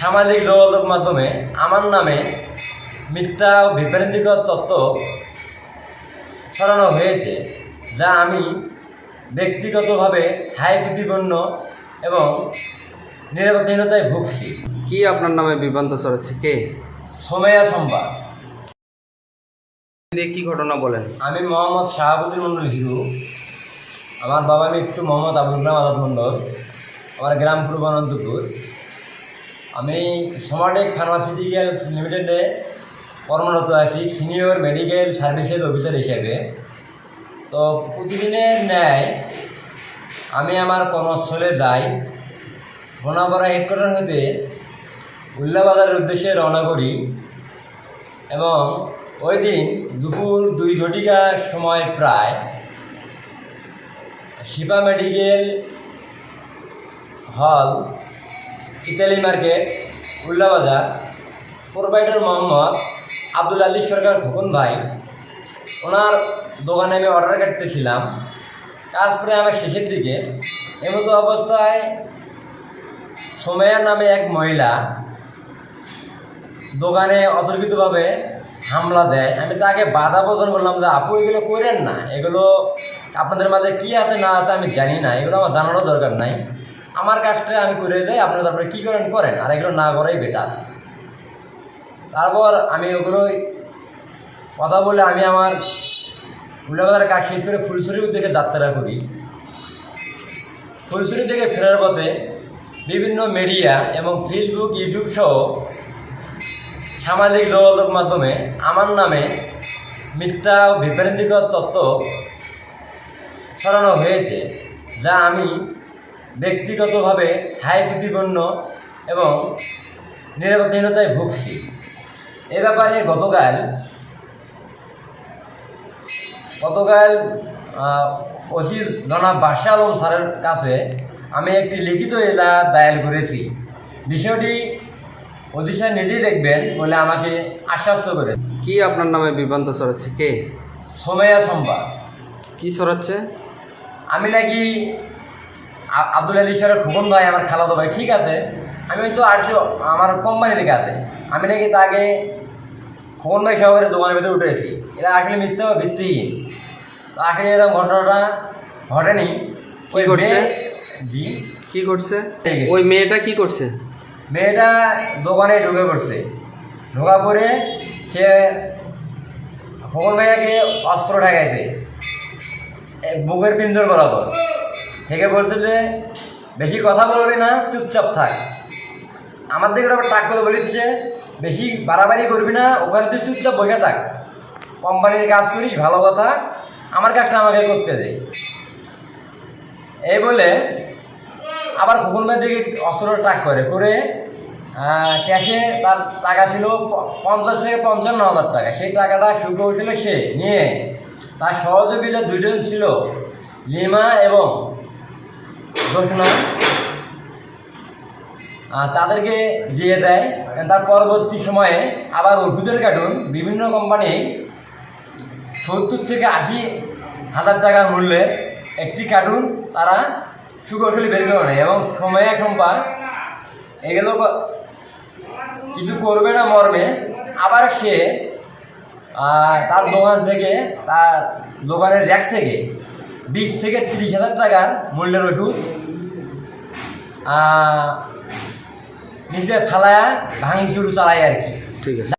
সামাজিক যোগাযোগ মাধ্যমে আমার নামে মিথ্যা ও বিভ্রান্তিকর তথ্য ছড়ানো হয়েছে যা আমি ব্যক্তিগতভাবে হাই প্রতিপন্ন এবং নিরাপত্তাহীনতায় ভুগছি। কি আপনার নামে বিভ্রান্ত ছড়াচ্ছে? কে? সোমেয়া দিয়ে কি ঘটনা বলেন? আমি মোহাম্মদ শাহাবুদ্দিন মন্ডল হিরু। আমার বাবা মৃত্যু মোহাম্মদ আবুল কালাম আজাদ মন্ডল আমার গ্রাম পূর্ব অনন্তপুর। আমি সমাটেক ফার্মাসিউটিক্যালস লিমিটেডে কর্মরত আছি, সিনিয়র মেডিকেল সার্ভিসেস অফিসার হিসেবে। তো প্রতিদিনের ন্যায় আমি আমার কর্মস্থলে যাই। ঘোনাপাড়া হেডকোয়ার্টার হতে উল্লাবাজারের উদ্দেশ্যে রওনা করি এবং ওই দিন দুপুর দুই ঘটিকার সময় প্রায় Shiba medical hall Italy market Ullabazar provider Mohammad Abdul Ali Sarkar Khokon ভাই, ওনার দোকানে আমি অর্ডার কাটতেছিলাম। কাজ করে আমার শেষের দিকে। এমতো অবস্থায় সোমেয়া নামে এক মহিলা দোকানে অতর্কিতভাবে হামলা দেয়। আমি তাকে বাধা প্রদান করলাম যে, আপু, এগুলো করেন না। এগুলো আপনাদের মাঝে কি আছে না আছে আমি জানি না। এগুলো আমার জানারও দরকার নাই। আমার কাজটা আমি করে যাই আপনারা তারপরে কী করেন করেন। আর এগুলো না করাই বেটার তারপর আমি ওগুলো কথা বলে আমি আমার উল্লাবাজার কাজ শেষ করে ফুলছড়ির উদ্দেশ্যে যাত্রা করি। ফুলছড়ি থেকে ফেরার পথে বিভিন্ন মিডিয়া এবং ফেসবুক ইউটিউব সহ সামাজিক যোগাযোগ মাধ্যমে আমার নামে মিথ্যা ও বিভ্রান্তিকর তত্ত্ব ছড়ানো হয়েছে, যা আমি ব্যক্তিগতভাবে হাই প্রতিপন্ন এবং নিরাপত্তাহীনতায় ভুগছি এ ব্যাপারে গতকাল গতকাল ওসি জনাব বাদশাহ আলম স্যারের কাছে আমি একটি লিখিত এজা দায়ের করেছি। বিষয়টি ওসি স্যার নিজেই দেখবেন বলে আমাকে আশ্বস্ত করে কি আপনার নামে বিভ্রান্ত ছড়াচ্ছে? কে? সোমেয়া সম্বাদ কি ছড়াচ্ছে? আমি নাকি আব্দুল আলী স্যারের খোকন ভাই আমার খালাতো ভাই ঠিক আছে? আমি তো আসছি আমার কোম্পানি লেগে আছে। আমি নাকি তাকে খোকন ভাই সহকারে দোকানের ভিতরে উঠেছি এরা আসলে মিথ্যা ভিত্তিহীন। তো আসলে এরকম ঘটনাটা ঘটেনি। কি ওই ঘটছে? জি? কি করছে? ওই মেয়েটা কি করছে? মেয়েটা দোকানে ঢুকে পড়ছে। ঢোকা পরে সে খোকন ভাইয়াকে অস্ত্র ঠেকাইছে। বুকের পিন্দর বরাবর। থেকে বলছে যে, বেশি কথা বলবি না, চুপচাপ থাক। আমার দিকে আবার টাক করে বলিচ্ছে বেশি বাড়াবাড়ি করবি না, ওখানে তুই চুপচাপ বসে থাক। কোম্পানির কাজ করিস, ভালো কথা, আমার কাজটা আমাকে করতে দে। এই বলে আবার খোকন ভাই দিকে অস্ত্র টাক করে করে ক্যাশে তার টাকা ছিল পঞ্চাশ থেকে পঞ্চান্ন হাজার টাকা। সেই টাকাটা সুখ ছিল সে, নিয়ে তার সহযোগী যে দুজন ছিল, লিমা এবং ঘোষণা। তাদেরকে দিয়ে দেয়। তার পরবর্তী সময়ে আবার ওষুধের কার্টুন বিভিন্ন কোম্পানি সত্তর থেকে আশি হাজার টাকার মূল্যের একটি কার্টুন তারা সুকৌশলী বের করে এবং সময়ে সম্পা এগুলো কিছু করবে না মর্মে আবার সে তার দোকান থেকে, তার দোকানের র্যাক থেকে বিশ থেকে তিরিশ হাজার টাকার মূল্যের ওষুধ। নিজে ফালায়া ভাঙচুর চালায় আর কি। ঠিক আছে।